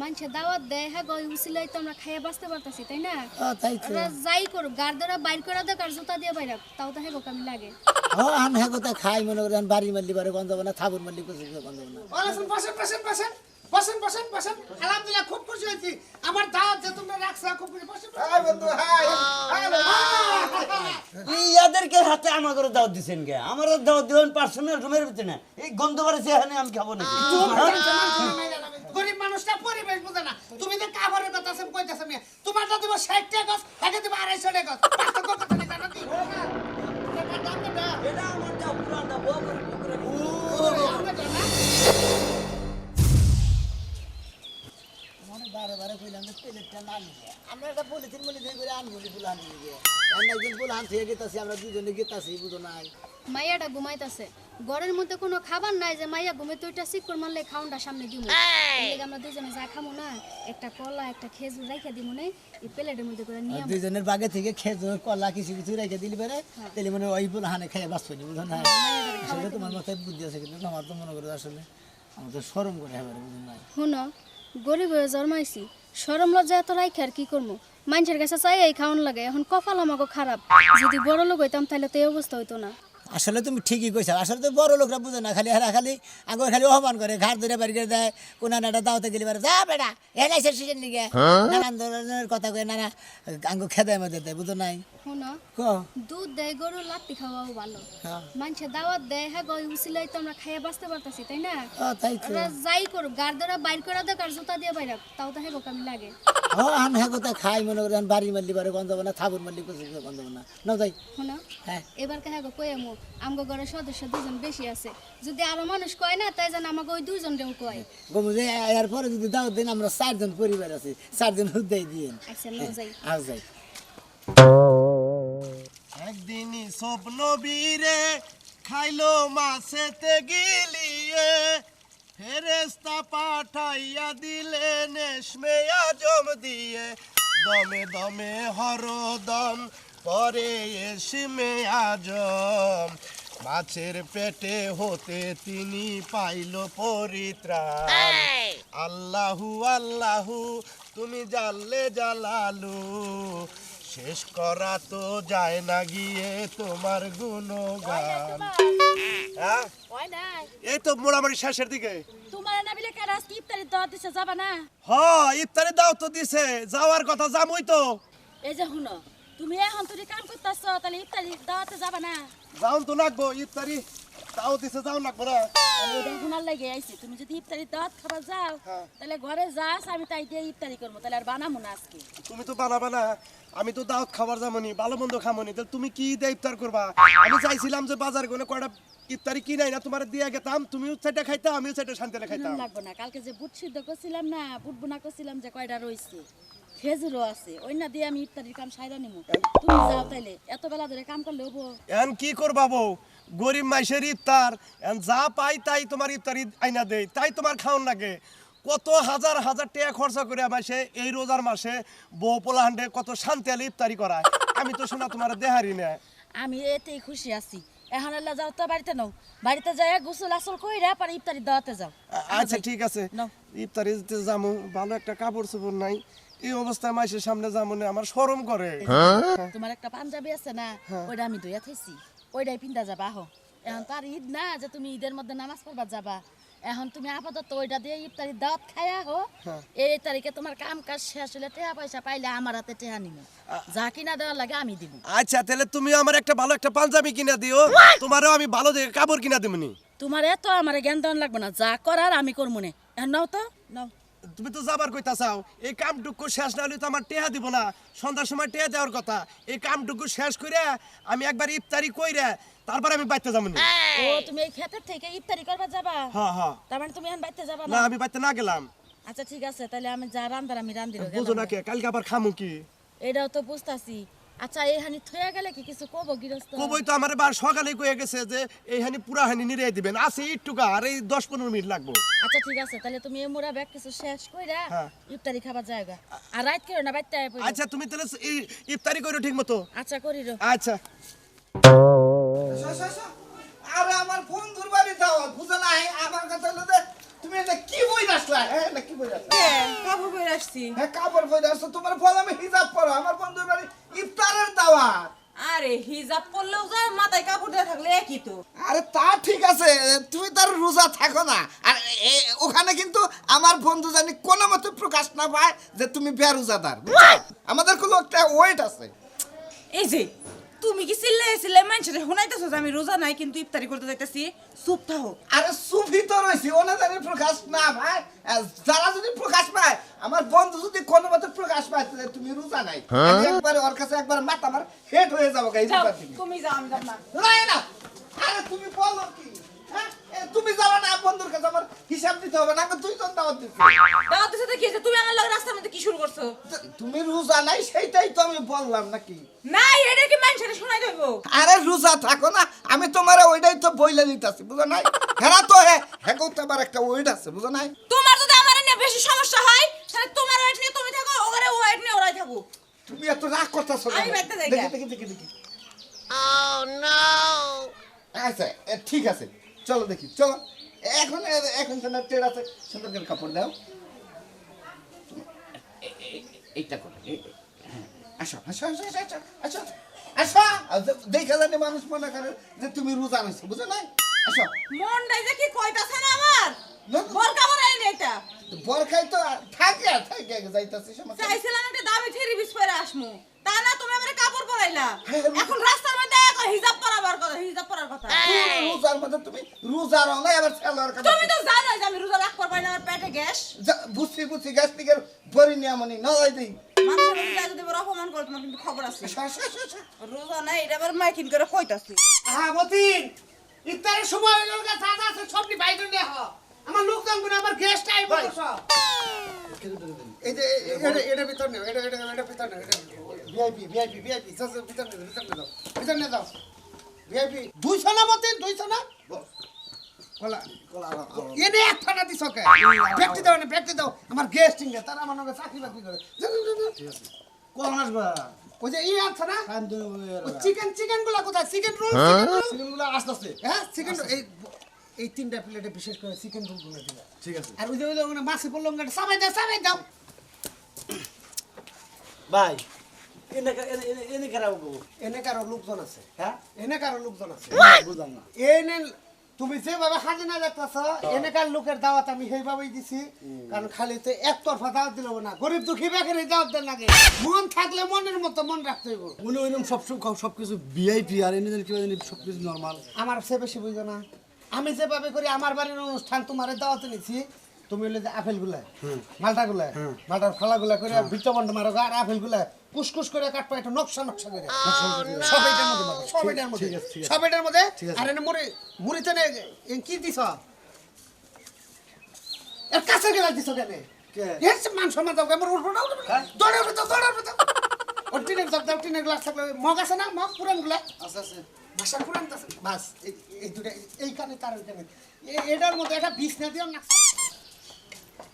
মানুষে দাওয়াত দেয় হ্যাঁ গো উসিলাই তো আমরা খাইয়া বাঁচতে পারতাছি তাই না? হ্যাঁ তাই তো। ওরা যাই করুক গার্দরা বাইর করে দেখ আর জুতা দিয়ে বাইরে তাও তো হ্যাঁ কামি লাগে। ও আন হ্যাঁ কথা খাই মনে করেন বাড়ি মারলি বারে গন্ধ না থাবুর মারলি গন্ধ না। বসেন বসেন বসেন বসেন বসেন বসেন। আলহামদুলিল্লাহ খুব খুশি হয়েছি। আমার দাওয়াত যে তোমরা রাখছো খুব খুশি। বসেন হাই বন্ধু হাই। ইয়াদেরকে হাতে আমাকে দাওয়াত দিছেন কে? আমার দাওয়াত দিবেন পার্সোনাল রুমের ভিতরে। না এই গন্ধ করেছে এখানে আমি খাব নাকি? গরিব মানুষটা পরিবেশ বুঝে না। তুমি যে কাভারের কথা কইতাছ তোমার দিব 60 টাকা গছ দিব 250 টাকা গছ। আমরা একটা পলিথিন মলিথিন করে আনবলি ফুল আনি নিয়ে একজন ফুল আনতে গেতাছি আমরা দুজনে গেতাছি বুঝো নাই। মাইয়াটা ঘুমাইতাছে। ঘরের মধ্যে কোনো খাবার নাই যে মাইয়া ঘুমে তো এটা শিকড় মারলে খাউনটা সামনে দিব আমরা দুজনে যা খামো না একটা কলা একটা খেজুর রাইখা দিব না এই প্লেটের মধ্যে করে নিয়ে দুজনের বাগে থেকে খেজুর কলা কিছু কিছু রেখে দিলি পারে তাহলে মনে ওই ফুল হানে খেয়ে বাঁচবো নি বুঝো নাই। আসলে তোমার মাথায় বুদ্ধি আছে কিন্তু আমার তো মনে করো আসলে আমার তো সরম করে এবারে বুঝো শুনো গরিব হয়ে জন্মাইছি। সরম লজ্জা এত রাইখে আর কি করব মানুষের কাছে চাই এই খাওয়ান লাগে, এখন কপাল আমাকে খারাপ। যদি বড় লোক হইতাম তাহলে তো এই অবস্থা হইতো না। আসলে তুমি ঠিকই কইছো। আসলে তো বড় লোকরা বুঝে না খালি এরা খালি আগে খালি অপমান করে ঘাট ধরে বাড়ি করে দেয় কোন নাটা দাওতে গেলে পারে যা বেটা এলাইছে সিজন লিগে নানান ধরনের কথা কয়ে নানা আঙ্গু খেদায় মধ্যে দেয় বুঝো নাই? শুনো ক? দুধ দেয় গরু লাত্তি খাওয়াও ভালো। হ্যাঁ। মানুষে দাওয়াত দেয় হ্যাঁ গই উসিলাই তো আমরা খাইয়া বাঁচতে পারতাছি তাই না? ও তাই তো। যাই করুক গার দ্বারা বাইর করে দেখ আর জুতা দিয়ে বাইরে তাও তো হ্যাঁ কামি লাগে। ও আন হ্যাঁ কথা খাই মনে করেন বাড়ি মারলি পারে গন্ধ না থাবুর মারলি কিছু গন্ধ না। না যাই। শুনো হ্যাঁ। এবার কে হ্যাঁ কই আমু আমগো ঘরের সদস্য দুজন বেশি আছে। যদি আরও মানুষ কয় না তাই যেন আমাকে ওই দুজন রেও কয়। গমু যে এর পরে যদি দাওয়াত দিন আমরা চারজন পরিবার আছি। চারজন হুদাই দিয়ে আচ্ছা যাই। যাই। একদিনই স্বপ্ন বীরে খাইলো মাছেতে গিলিয়ে ফেরেস্তা পাঠাইয়া দিলে নেশমে আজম দিয়ে। দমে দমে হরদম পরে এসমে আজম। মাছের পেটে হতে তিনি পাইল পরিত্রাণ। আল্লাহু আল্লাহু তুমি জানলে জালালু। শেষ করা তো যায় না গিয়ে তোমার গুণগান। হ্যাঁ? এই তো মোটামুটি শেষের দিকে। তোমার না বিলে কারা আজকে ইফতারি দাওয়াত দিছে যাবা না? হ ইফতারি দাও তো দিছে। যাওয়ার কথা যামই তো। এই যে শুনো তুমি এখন তুমি কাম করতেছ তাহলে ইফতারি দাওয়াতে যাবা না? যাও তো লাগবো ইফতারি তাও দিছে যাও লাগবো না। আমি ওটা শোনার লাগে আইছি তুমি যদি ইফতারি দাওয়াত খাবার যাও হ্যাঁ। তাহলে ঘরে যাস আমি তাই দিয়ে ইফতারি করব তাহলে আর বানাবো না আজকে। তুমি তো বানাবা না আমি তো দাওয়াত খাবার যামনি ভালো মন্দ খামনি তাহলে তুমি কি দিয়ে ইফতার করবা? আমি চাইছিলাম যে বাজার করে কয়টা ইফতারি কিনাই না তোমার দিয়ে গেতাম তুমিও সেটা খাইতা আমিও সেটা শান্তিলে খাইতাম। লাগবো না কালকে যে বুট সিদ্ধ করছিলাম না বুট বুনা করছিলাম যে কয়টা রইছে। খেজুরও আছে। ওই না দিয়ে আমি ইফতারির কাম সাইরা নিমু। তুমি যাও তাইলে। এত বেলা ধরে কাম করলে হব। এখন কি করবা বউ? গরিব মাইসের ইফতার। এখন যা পাই তাই তোমার ইফতারি আইনা দেই। তাই তোমার খাওয়ান লাগে। কত হাজার হাজার টাকা খরচা করে মাসে এই রোজার মাসে বউ পোলাহান্ডে কত শান্তি আলে ইফতারি করায়। আমি তো শোনা তোমার দেহারি না আমি এতেই খুশি আছি। এখন আল্লাহ যাও তো বাড়িতে নাও। বাড়িতে যাই গোসল আসল কইরা পারে ইফতারি দাওয়াতে যাও। আচ্ছা ঠিক আছে। নাও। ইফতারি দিতে যামু ভালো একটা কাপড় চোপড় নাই। এই অবস্থায় মাইসের সামনে যাব না আমার শরম করে। তোমার একটা পাঞ্জাবি আছে না ওইটা আমি ধুইয়া থাইছি। ওইটাই পিন্দা যাবা আহ। এখন তার ঈদ না যে তুমি ঈদের মধ্যে নামাজ পড়বা যাবা। এখন তুমি আপাতত ওইটা দিয়ে ইফতারি দাওয়াত খায়া হো। এই তারিখে তোমার কাম কাজ শেষ হলে টেহা পয়সা পাইলে আমার হাতে টেহা নিব যা কিনা দেওয়ার লাগে আমি দিব আচ্ছা তাহলে তুমি আমার একটা ভালো একটা পাঞ্জাবি কিনা দিও। তোমারও আমি ভালো দেখে কাপড় কিনা দেবনি তোমার এত আমার জ্ঞান দেওয়ার লাগবে না যা করার আমি করব না নাও তো নাও। তুমি তো যাবার কইতা চাও এই কামটুকু শেষ না হলে তো আমার টেহা দিব না। সন্ধ্যার সময় টেহা দেওয়ার কথা। এই কামটুকু শেষ করে আমি একবার ইফতারি কইরা তারপর আমি বাইতে যাব না। ও তুমি এই ক্ষেতের থেকে ইফতারি করবা যাবা? হ্যাঁ হ্যাঁ তার মানে তুমি এখন বাইতে যাবা না না? আমি বাইতে না গেলাম। আচ্ছা ঠিক আছে তাহলে আমি যা রান্দার আমি রান্দি বুঝো না কে কালকে আবার খামু কি? এটাও তো বুঝতাছি। আচ্ছা এই হানি থইয়া গেলে কি কিছু কব গৃহস্থ? কবই তো আমার বার সকালে কয়ে গেছে যে এই হানি পুরা হানি নিরে দিবেন। আছে একটুকা আর এই দশ পনেরো মিনিট লাগবো। আচ্ছা ঠিক আছে তাহলে তুমি এই মোরা ব্যাগ কিছু শেষ কইরা হ্যাঁ। ইফতারি খাবার জায়গা আর রাত কেউ না বাইতে পড়ো। আচ্ছা তুমি তাহলে এই- ইফতারি করো ঠিক মতো। আচ্ছা করিরো আচ্ছা। Show, show, show. আরে আমার বন্ধুর বাড়ি দাওয়াত বুঝো না আমার কথা হলো তুমি এটা কি বই আসলা হ্যাঁ এটা কি বই আসলা পরে আসছি হ্যাঁ কাপড় পরে আসছো তোমার ফল আমি হিজাব পরো আমার বন্ধুর বাড়ি ইফতারের দাওয়াত। আরে হিজাব পরলেও যা মাথায় কাপড় দিয়ে থাকলে একই তো। আরে তা ঠিক আছে তুমি তার রোজা থাকো না। আর ওখানে কিন্তু আমার বন্ধু জানি কোনো মতে প্রকাশ না পায় যে তুমি বেরোজাদার? আমাদের কোনো একটা ওয়েট আছে। এই যে তুমি কি চিল্লে চিল্লে মানুষের শুনাইতেছো যে আমি রোজা নাই কিন্তু ইফতারি করতে যাইতেছি চুপ থাকো। আরে সুফি তো রয়েছে ওনা জানি প্রকাশ না আর যারা যদি প্রকাশ পায় আমার বন্ধু যদি কোনো মতে প্রকাশ পায় তাহলে তুমি রোজা নাই। আমি একবার ওর কাছে একবার মাথা আমার হেড হয়ে যাব গাই যাও রোজা থেকে তুমি যাও আমি যাব না। না। আরে তুমি বলো কি? হ্যাঁ? তুমি যাবে না বন্ধুর কাছে আমার হিসাব দিতে হবে না আমি দুইজন দাওয়াত দিচ্ছি দাও তো সাথে কি তুমি আমার লগে রাস্তার মধ্যে কি শুরু করছ? তুমি রোজা নাই সেইটাই তো আমি বললাম নাকি? না এটা কি মানুষের শুনাই দেবো আরে রোজা থাকো না আমি তোমার ওইটাই তো বইলে দিতেছি বুঝো নাই? হ্যাঁ তো হ্যাঁ হ্যাঁ তো আবার একটা ওয়েট আছে বুঝো নাই? তোমার যদি আমার নিয়ে বেশি সমস্যা হয় তাহলে তোমার ওয়েট নিয়ে তুমি থাকো ওখানে ওয়েট নিয়ে ওরাই থাকো তুমি এত রাগ করতেছো আমি দেখি। দেখি দেখি আচ্ছা এ, ঠিক আছে চলো দেখি চলো। এখন এখন ট্রেড আছে সুন্দর করে কাপড় দাও। এইটা করো আসো আসো আসো আসো আসো আসো দেখে জানি মানুষ মনে করে যে তুমি রোজা রয়েছো বুঝো নাই? আসো। মনটাই যে কি কইতাছে না আমার? না। বর কাপড় আইনি এটা? বরখাই তো থাকে থাকে যাইতাছি সমস্যা চাইছিলাম একটা দামি থ্রি পিস পরে আসমু। তা না তুমি আমার কাপড় পরাইলা। হ্যাঁ, এখন রাস্তার মধ্যে এখন হিজাব পরাবার কথা হিজাব পরার কথা। রোজার মধ্যে তুমি রোজা রও না এবার সালোয়ার কাপড় তুমি তো জানো যে আমি রোজা রাখতে পারি না আমার পেটে গ্যাস। বুঝছি বুঝছি গ্যাস থেকে ভরি নিয়ে আমনি নয় দিই। যদি এবার অপমান করে তোমার কিন্তু খবর আছে। রোজা নাই এটা আবার মাইকিন করে কইতাছি। হ্যাঁ মতিন ইফতারের সময় গেল যা যা আছে সবটি বাইরে নিয়ে হ আমার লোকজনগুলো আমার গেস্ট আইব এই যে এটা এটা ভিতর নেও এটা এটা এটা ভিতর নেও এটা ভিআইপি ভিআইপি ভিআইপি সব ভিতর নেও ভিতর নেও ভিতর নিয়ে ভিআইপি দুইশো না মতিন দুইশো না? কলা কলা এনে এক ফাটা দিছ কে? ব্যক্তি দাও না ব্যক্তি দাও। আমার গেস্ট ইংগে তারা আমার নগে চাকরি বাকরি করে। যাও, যাও, যাও, যাও। কোন আসবা ওই যে ই আছে না? চিকেন চিকেনগুলা কোথায়? চিকেন রোল চিকেন রোল সিনেমাগুলো আসতেছে হ্যাঁ চিকেন এই এই তিনটা প্লেটে বিশেষ করে চিকেন রোলগুলো দিবা। ঠিক আছে। আর ওই যে ওই যে ওখানে মাছি পড়ল ওখানে সাবাই দাও সাবাই দাও ভাই এনে কারও লোকজন আছে হ্যাঁ? এনে কারও লোকজন আছে। বুঝলাম না। এনে তুমি যেভাবে হাজিনা দেখতেছ এনেকার লোকের দাওয়াত আমি সেইভাবেই দিছি। কারণ খালি তো একতরফা দাওয়াত দিল না। গরিব দুঃখী বেকার দাওয়াত দেন লাগে মন থাকলে মনের মতো মন রাখতে হইব। মনে হইলাম সব সব কিছু ভিআইপি আর এনে কি সব কিছু নর্মাল আমার সে বেশি বুঝো না। আমি যেভাবে করি আমার বাড়ির অনুষ্ঠান তোমার দাওয়াতে নিছি তুমি হলে যে আপেলগুলা মালটা গুলা মালটার ফালা গুলা করে বিচবন্ড মারো আর আপেলগুলা কুসকুস করে কাটপা একটু নকশা নকশা করে। সব এটার মধ্যে মারো, সব এটার মধ্যে। আর এনে মুড়ি মুড়িতে নে এ কি দিছ? এর কাছে গেলা দিছ কেন? কে? এর সে মান সম্মান দাও আমার উঠবো না উঠবো না? দৌড়ে উঠে দাও দৌড়ে উঠে দাও ওর টিনের দাও দাও টিনের গ্লাস থাকলে মগ আছে না? মগ পুরান পুরান আছে। বাস এই দুটা এই কানে তার ওই কানে এটার মধ্যে একটা বিষ না দিও না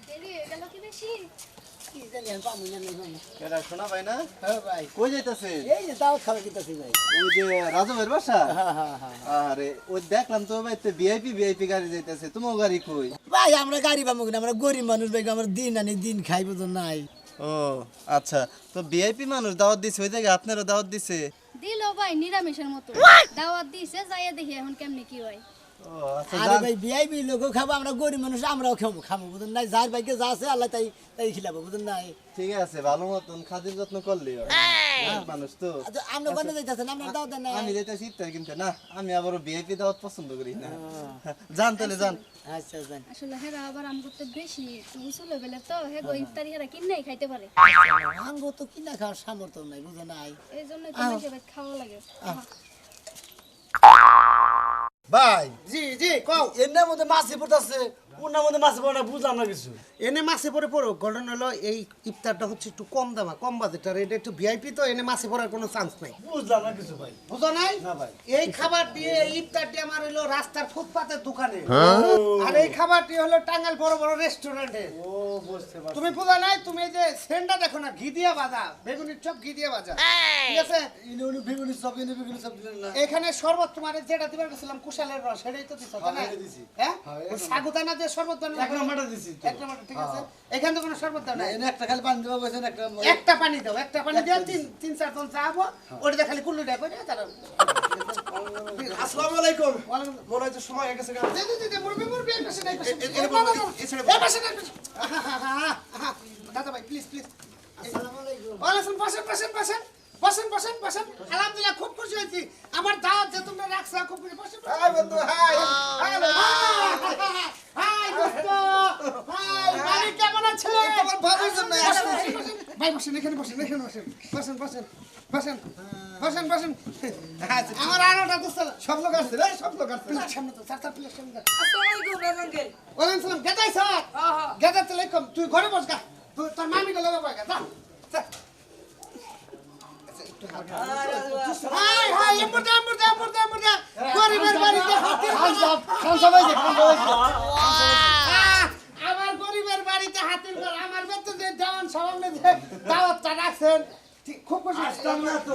দেরি হয়ে গেল কি বেশি। শোনা ভাই না? হ্যাঁ ভাই। কই যাইতাছে এই যে দাওয়াত খাওয়া দিতেছি ভাই। ওই যে রাজবের বাসা? হ্যাঁ হ্যাঁ আরে ওই দেখলাম তো ভাই তো ভিআইপি ভিআইপি গাড়ি যাইতাছে। তোমার গাড়ি কই? ভাই আমরা গাড়ি পাবো কিনা? আমরা গরিব মানুষ ভাই আমরা দিন আনি দিন খাইবো তো নাই। ও আচ্ছা। তো ভিআইপি মানুষ দাওয়াত দিছে ওই জায়গায় আপনারও দাওয়াত দিছে? দিল ভাই নিরামিষের মতো। দাওয়াত দিছে যাইয়া দেখি এখন কেমনি কি হয়। আরে যান। ভাই ভিআইপি লোকও খাব আমরা গরিব মানুষ আমরাও খাব খাব বুঝুন নাই? যার ভাইকে যা আছে আল্লাহ তাই তাই খিলাবো বুঝুন নাই? ঠিক আছে ভালো মতন খাতির যত্ন করলি মানুষ তো। আচ্ছা, আমরা কোনে যাইতেছেন আমরা দাও দেন আমি যাইতাছি ইফতার কিনতে না আমি আবার ভিআইপি দাওয়াত পছন্দ করি না। যান তাহলে যান। আচ্ছা আচ্ছা আসলে হেরা আবার আম করতে বেশি উঁচু লেভেলের তো হে গো ইফতারি হেরা কিনেই খাইতে পারে। আঙ্গ তো কিনা খাওয়ার সামর্থ্য নাই বুঝো নাই? এই জন্য তো মাঝে খাওয়া লাগে। ভাই। জি জি কও। এর মধ্যে মাছি পড়তেছে ওনার মধ্যে মাছি পড়ে না বুঝলাম না কিছু। এনে মাছে পরে পড়ো। ঘটনা হলো এই ইফতারটা হচ্ছে একটু কম দামা কম বাজেটার। এটা একটু ভিআইপি তো এনে মাছে পড়ার কোনো চান্স নাই। বুঝলাম না কিছু ভাই। বুঝো নাই? না ভাই। এই খাবারটি এই ইফতারটি আমার হলো রাস্তার ফুটপাতের দোকানে। আর এই খাবারটি হলো টাঙ্গাল বড় বড় রেস্টুরেন্টে ও বুঝতে পারছি। তুমি বুঝো নাই? তুমি এই যে সেন্ডা দেখো না ঘি দিয়ে ভাজা বেগুনির চপ ঘি দিয়ে ভাজা। ঠিক আছে? ইনি উনি ইনি দিলেন না। এখানে শরবত তোমার যেটা দিবার গেছিলাম কুশালের রস সেটাই তো দিছো না? হ্যাঁ। হ্যাঁ? হ্যাঁ। সাগুদানা শরবত বানানো এক নম্বরটা দিছি এক নম্বরটা ঠিক আছে? এখান থেকে কোনো শরবত দাও না একটা খালি পানি দেবো বলছেন একটা একটা পানি দাও একটা পানি দিয়ে তিন তিন চার জন চাবো ওটা খালি কুল্লুটা করে তারা আসসালামু আলাইকুম। মনে হয় সময় হয়ে গেছে দে দে দে দে মুরবি মুরবি পাশে না, এই পাশে এ- এ- এই এ- বাবা, এ- বাবা। এ ছেড়ে এই পাশে না, এই পাশে। আহা, আহা, আহা, আহা। দাদা ভাই প্লিজ প্লিজ ওয়ালাইকুম বসেন বসেন বসেন। বসেন বসেন বসেন। আলহামদুলিল্লাহ খুব খুশি হয়েছি। আমার দাওয়াত যে তোমরা রাখছো খুব খুশি। বসেন হাই বন্ধু হাই দোস্ত হাই বাড়ি কেমন আছে তোমার ভাবির জন্য ভাই বসেন এখানে বসেন এখানে বসেন। বসেন বসেন বসেন বসেন বসেন। আমার আরোটা দোস্ত সব লোক আসছে রে সব লোক আসছে। প্লেট সামনে তো চার চার প্লেট সামনে। দাও। ওয়ালাইকুম সালাম। গেদাই স্যার। গেদাই তেলাইকুম তুই ঘরে বস গা। তুই তোর মামি গেলে বাবা গা যা যা। হাই হাই এমবুরদা এমবুরদা এমবুরদা এমবুরদা গরিবের বাড়িতে রাখছেন খুব খুশি আসতাম না তো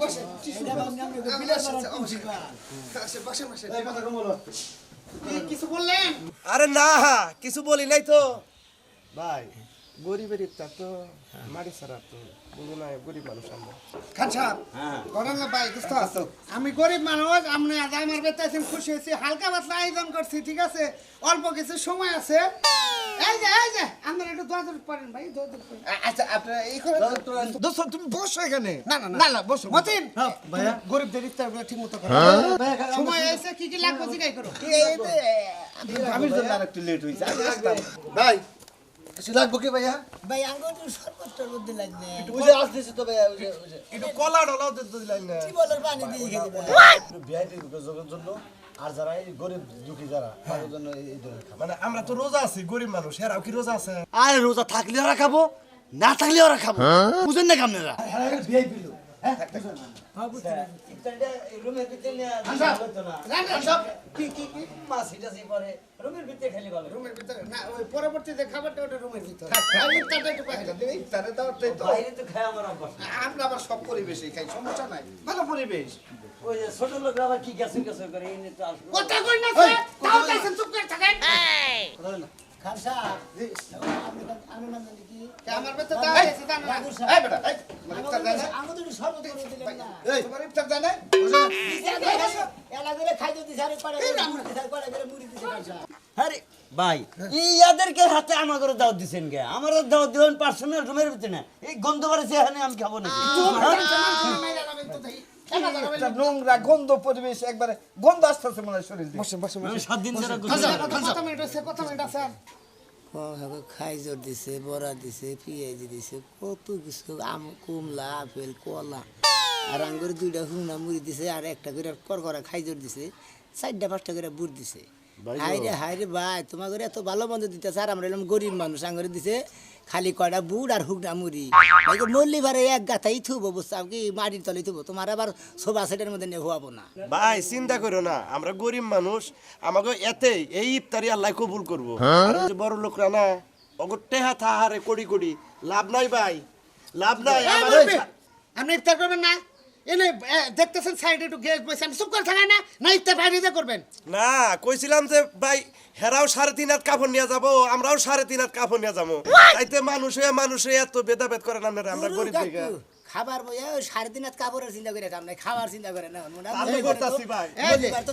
বসেন বসেন বসেন কিছু বললেন? আরে না কিছু বলি নাই তো। ভাই গরিবের ইফতার তো মারি সারা তো পারছ আমি গরিব মানুষ আপনি আজ আমার বেতাছেন খুশি হয়েছি। হালকা পাতলা আয়োজন করছি ঠিক আছে? অল্প কিছু সময় আছে। এই যে এই যে আপনারা একটু দোয়া দূর করেন ভাই করেন আচ্ছা আপনারা এই করে দোস্ত তুমি বসো এখানে। না না না। না বসো মতিন ভাইয়া। গরিবদের ইফতারগুলো ঠিক মতো করো সময় এসে কি কি লাগবে জিগাই করো। ভাবির জন্য লেট হয়েছে। আমি ভাই কিছু লাগবো কি ভাইয়া ভাই আঙ্গুর শরবত টরবত দিয়ে লাগবে ওই যে আসতেছি তো ভাইয়া ওই যে ওই যে একটু কলা ডলাও দিতে দিলেন না টিউবওয়েলের পানি দিয়ে খেতে দেবে ভিআইপি লোকের জন্য আর যারা এই গরিব দুঃখী যারা তাদের জন্য এই ধরনের মানে আমরা তো রোজা আছি গরিব মানুষ এরাও কি রোজা আছে আরে রোজা থাকলে ওরা খাব না থাকলে ওরা খাব বুঝেন না আপনারা ভিআইপি লোক রুমের ভিতরে নিয়ে রান্না সব কি কি কি? মাছ হিটাছি পরে রুমের ভিতরে খেলে গেল রুমের ভিতরে? না ওই পরবর্তীতে খাবারটা ওটা রুমের ভিতরে। একটু বাইরে ইফতারে তো বাইরে তো খায় আমার অভ্যাস আমরা আবার সব পরিবেশে খাই সমস্যা নাই। ভালো পরিবেশ। ওই যে ছোট লোকরা আবার কি গেছে গেছে করে এই নিয়ে তো আসবে কথা কই না স্যার? তাও চুপ করে থাকেন। খান সাহেব আপনি আমি না জানি কি আমার বেতে দাও আছে জানো না? এই বেটা এই মানে ইফতার দেয় না? আঙ্গুর করে দিলেন না। এই তোমার ইফতার দেয় এলা করে খাইতে দিছে আর করে করে করে মুড়ি দিছে খান সাহেব আরে ভাই ইয়াদেরকে হাতে আমাদের দাওয়াত দিছেন কে? আমার দাওয়াত দিবেন পার্সোনাল রুমের ভিতরে। এই গন্ধ আমি খাব না নোংরা গন্ধ পরিবেশ একবারে গন্ধ আসতেছে মনে হয় শরীর বসে বসে সাত দিন কত মিনিট আছে কত মিনিট আছে খাইজর দিছে বড়া দিছে পেঁয়াজ দিছে কত কিছু। আম কমলা আপেল কলা। আর আঙ্গুর দুইটা হুনা মুড়ি দিছে আর একটা করে করকরা খাইজর দিছে চারটা পাঁচটা করে বুট দিছে। হাইরে হাইরে ভাই তোমার করে এত ভালো মন্দ দিতেছে আর আমরা এলাম গরিব মানুষ আঙ্গুরে দিছে খালি কয়টা বুড আর হুকনা মুড়ি। ভাই মল্লি ভারে এক গাথাই থুব বুঝতাম কি? মাটির তলে থুব। তোমার আবার সোফা সেটের মধ্যে নিয়ে হওয়াবো না। ভাই চিন্তা করো না। আমরা গরিব মানুষ। আমাকে এতে এই ইফতারি আল্লাহ কবুল করব। আর ওই যে বড় লোকরা না অগর টেহা থাহারে কোটি কোটি। লাভ নাই ভাই। লাভ নাই। আপনি ইফতার করবেন না? এনে দেখতেছেন সাইডে একটু গেট বসে আপনি চুপ করে থাকেন না না ইফতার বাইরে দিয়ে করবেন। না কইছিলাম যে ভাই হেরাও সাড়ে তিন হাত কাপড় নিয়ে যাব আমরাও সাড়ে তিন হাত কাপড় নিয়ে যাব। তাইতে মানুষ হয়ে মানুষ হয়ে এত ভেদাভেদ করে না আমরা আমরা গরিব দিকে খাবার বইয়া সাড়ে তিন কাপড়ের চিন্তা করে কাম নাই খাবার চিন্তা করে না আমি করতাছি ভাই। তো তো?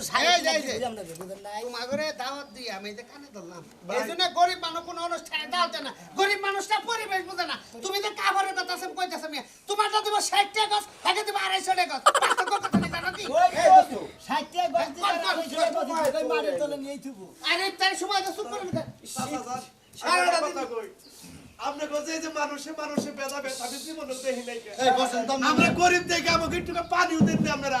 তোমার দাওয়াত দিই আমি যে কানে ধরলাম। এই গরিব মানুষ কোনো অনুষ্ঠানে দাওয়াত না। গরিব মানুষটা পরিবেশ বোঝে না। তুমি যে কাপড়ের কথা আছে কইতেছ দিব ষাট টাকা জানো কি? তলে থুবো। আরে তার সময় তো চুপ কথা কই। আপনি বলছে যে মানুষে মানুষে ভেদাভেদ আমি জীবনে দেখি নাই কে। আমরা গরিব দেখে আমাকে একটু পানিও দেন না আপনারা।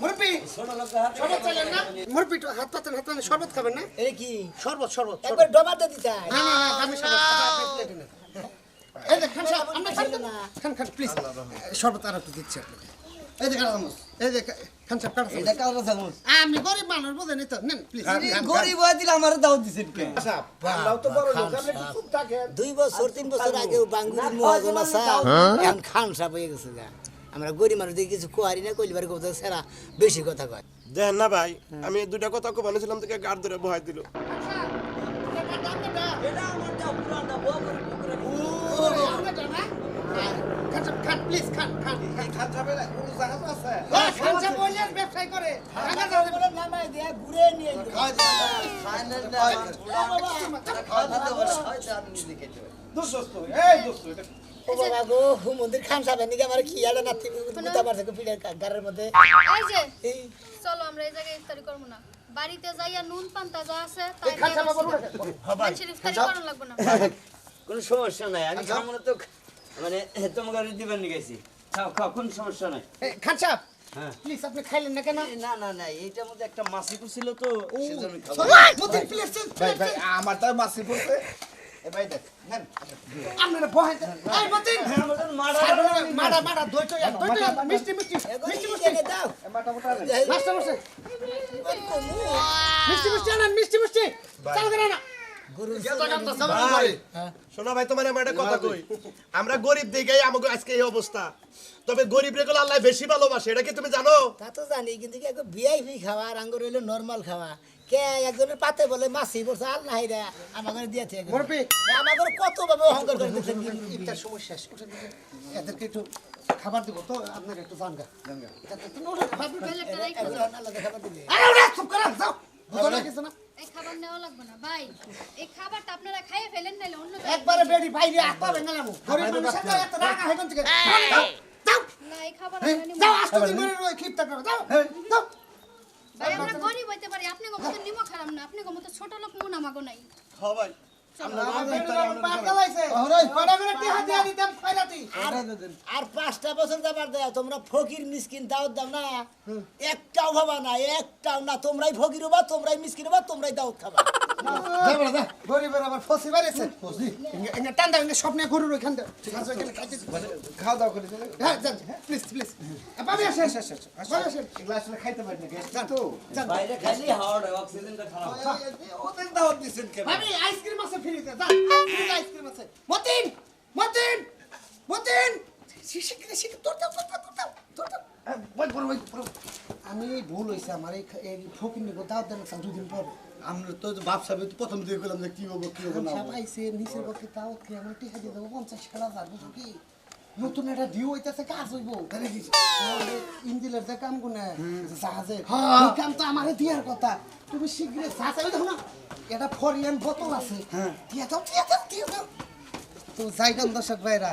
মুরব্বি ছোট লোকরা হাতে শরবত চাইলেন না মুরব্বি একটু হাত পাতেন হাত পাতেন শরবত খাবেন না এই কি শরবত শরবত একবার ডবাতে দিতাই না না না আমি শরবত খাব আপনি প্লেটে নেন এই যে খান সাহেব আপনি খান না খান খান প্লিজ শরবত আর একটু দিচ্ছি আপনাকে এই যে কাটা এই যে খান সাহেব কাটা এটা চামচ কারও চামচ আমি গরিব মানুষ বুঝেনি তো নেন প্লিজ গরিব হয়ে দিলে আমার দাওয়াত দিছেন কে আমরাও তো বড় লোক আপনি চুপ থাকেন দুই বছর তিন বছর আগে মহাজন এখন খান সাপ হয়ে গেছে আমরা গরিব মানুষ দিয়ে কিছু কোয়ারি না কইলিবার কথা সেরা বেশি কথা কয়। দেন না ভাই আমি দুইটা কথা কো বানিয়েছিলাম থেকে গাড় ধরে বহাই দিল। দোস্ত এই দোস্ত এটা ও বাবা গো মন্দির খান সাহেব নাকি আমার কি আলে নাতি মুতা মারছে পিঠের গারের মধ্যে। এই যে চলো আমরা এই জায়গায় ইফতারি করব না। বাড়িতে যাইয়া নুন পান্তা যা আছে এই খান সাহেব আবার উঠে গেছে। ইফতারি করানো লাগবে না। কোনো সমস্যা নাই। আমি খাব না তো মানে তোমাকে দিবেন গেছি। খাও খাও কোনো সমস্যা নাই। খান সাহেব। হ্যাঁ। প্লিজ আপনি খাইলেন না কেন? না না না এইটার মধ্যে একটা ছিল তো সেজন্য খাব। আমার তাই মাসি পড়ছে এ ভাই দেখ নেন আপনারা বহাই দেন এই মতিন আমাদের মারা মাডা মাডা দইটো দইটো মিষ্টি মিষ্টি মিষ্টি মিষ্টি। দাও। মাটা মোটা মাস্টার মশাই। মিষ্টি মিষ্টি আনেন মিষ্টি মিষ্টি। চাল করে। না শোনা ভাই তোমার আমার একটা কথা কই? আমরা গরিব দিকে আমাকে আজকে এই অবস্থা। তবে গরিব রেগুলো আল্লাহ বেশি ভালোবাসে এটা কি তুমি জানো? তা তো জানি কিন্তু কি খাওয়া আর আঙ্গুর হইল নর্মাল খাওয়া। কে একজনের পাতে বলে মাছি বলছে আল নাই রে আমাকে দিয়েছে মুরব্বি। কত ভাবে অহংকার করে দিচ্ছেন ইফতার সময় শেষ। এদেরকে একটু খাবার দিব তো আপনাকে একটু জানগা জানগা বাবুর প্লেটটা রাইখা দাও। এখন আল্লাহ দিবে। আরে ওরে চুপ করে যাও। বুঝো না কিছু না। এই খাবার নেওয়া লাগবে না। ভাই এই খাবারটা আপনারা খাইয়ে ফেলেন নাইলে অন্য একবারে বেডি বাইরে আপা বেঙ্গালামু গরিব মানুষের এত রাগা হয় কোন যাও যাও। না এই খাবার এই, যাও আস্তে করে খিপটা করো যাও। যাও ভাই হইতে পারি আপনি গো মতো নিমো খারাপ না আপনি গো মতো ছোট লোক মন আমাগো নাই। হ্যাঁ ভাই আর পাঁচটা বছর যাবার দেয়া তোমরা ফকির মিসকিন দাওয়াত দাও না। একটাও ভাবা না একটাও না তোমরাই ফকির হবা তোমরাই মিসকিন হবা তোমরাই দাওয়াত খাবা। গরিবের আবার ফসি বাড়িয়েছে। ফসি? এনে টান্ডা এনে স্বপ্নে গরুর ওইখান থেকে ঠিক আছে ওইখানে খাইতে খাওয়া দাওয়া করে চলে হ্যাঁ যান প্লিজ প্লিজ বাবি আসেন। বাবি আসেন এগুলো আসলে খাইতে পারি না গেস্ট তো। বাইরে খাইলে হাওয়া অক্সিজেনটা খারাপ ওদের দাওয়াত দিছেন কেন? ভাবি আইসক্রিম আছে ফ্রিতে যান। ফ্রিতে আইসক্রিম আছে। মতিন মতিন মতিন। শিশিকরে শিখ তোর দাও তোর দাও তোর দাও তোর দাও। ওই বড় ওই বড় আমি ভুল হইছে আমার এই ফকির দাওয়াত দেন দুই দিন পর। আমরা তো প্রথম দিকে যে কি হব কি হব না হব। আইছে নিচের পক্ষে দাওয়াত খেয়ে আমার টিকা দিয়ে দেবো? পঞ্চাশ হাজার বুঝো কি? নতুন একটা ডিউ হইতেছে কাজ হইব। তাহলে কি? ইঞ্জিনের যে কাম কোনে এই কাম তো আমারে দিয়ার কথা। তুমি শীঘ্রই জাহাজ ওই দেখো না এটা ফরিয়ান বোতল আছে। দিয়ে দাও দিয়ে দাও দিয়ে দাও। তো যাইগান দর্শক ভাইরা।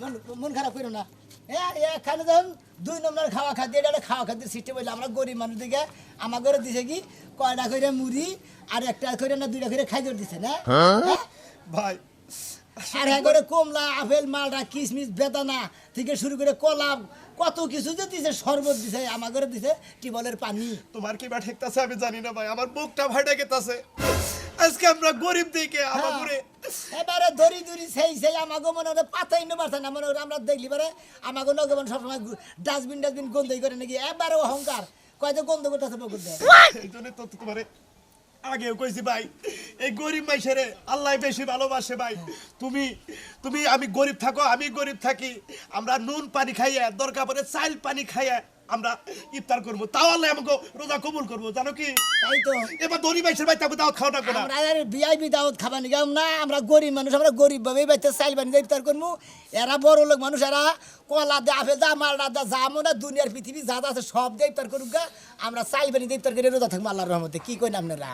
মন মন খারাপ করো না। এ এখানে যখন দুই নম্বর খাওয়া খাদ্য এটা খাওয়া খাদ্যের সিস্টেম হইলে আমরা গরিব মানুষ দিকে ঘরে দিছে কি? কয়টা করে মুড়ি আর একটা করে না দুইটা করে খাইতে দিছে না? হ্যাঁ? ভাই। আর হ্যাঁ করে কমলা আপেল মালটা কিশমিশ বেদানা থেকে শুরু করে কলা কত কিছু যে দিছে শরবত দিছে ঘরে দিছে টিবলের পানি। তোমার কি বা ঠেকতাছে? আমি জানি না ভাই আমার বুকটা ফাটা গেতাছে। আজকে আমরা গরিব দিকে আমার এবারে দড়ি দড়ি সেই সেই আমাকে মনে হয় পাতাই নো পারছে না মনে হয় আমরা দেখলি পারে আমাকে নগমন সবসময় ডাস্টবিন ডাস্টবিন গন্ধই করে নাকি এবারে অহংকার। কয়তো গন্ধ করতেছে পকুর দেয় এই জন্য তো তোমারে আগেও কইছি ভাই এই গরিব মাইসেরে আল্লাহ বেশি ভালোবাসে ভাই। তুমি তুমি আমি গরিব থাকো আমি গরিব থাকি। আমরা নুন পানি খাইয়া দরকার পড়ে চাইল পানি খাইয়া আমরা ইফতার করব তাও আল্লাহ আমাকে রোজা কবুল করব জানো কি? তাই তো। এবার দরি মাইসের ভাই তাকে দাওয়াত খাওয়া না আমরা আর ভিআইপি দাওয়াত খাবা নি গাম না আমরা গরিব মানুষ আমরা গরিব ভাবে বাইতে চাইল বানি ইফতার করব এরা বড় লোক মানুষ এরা কলা দে আপেল দা মাল দা যা না দুনিয়ার পৃথিবী যা যা আছে সব দিয়ে ইফতার করুক গা। আমরা চাইল বানি ইফতার করে রোজা থাকব আল্লাহর রহমতে। কি কই না আপনারা?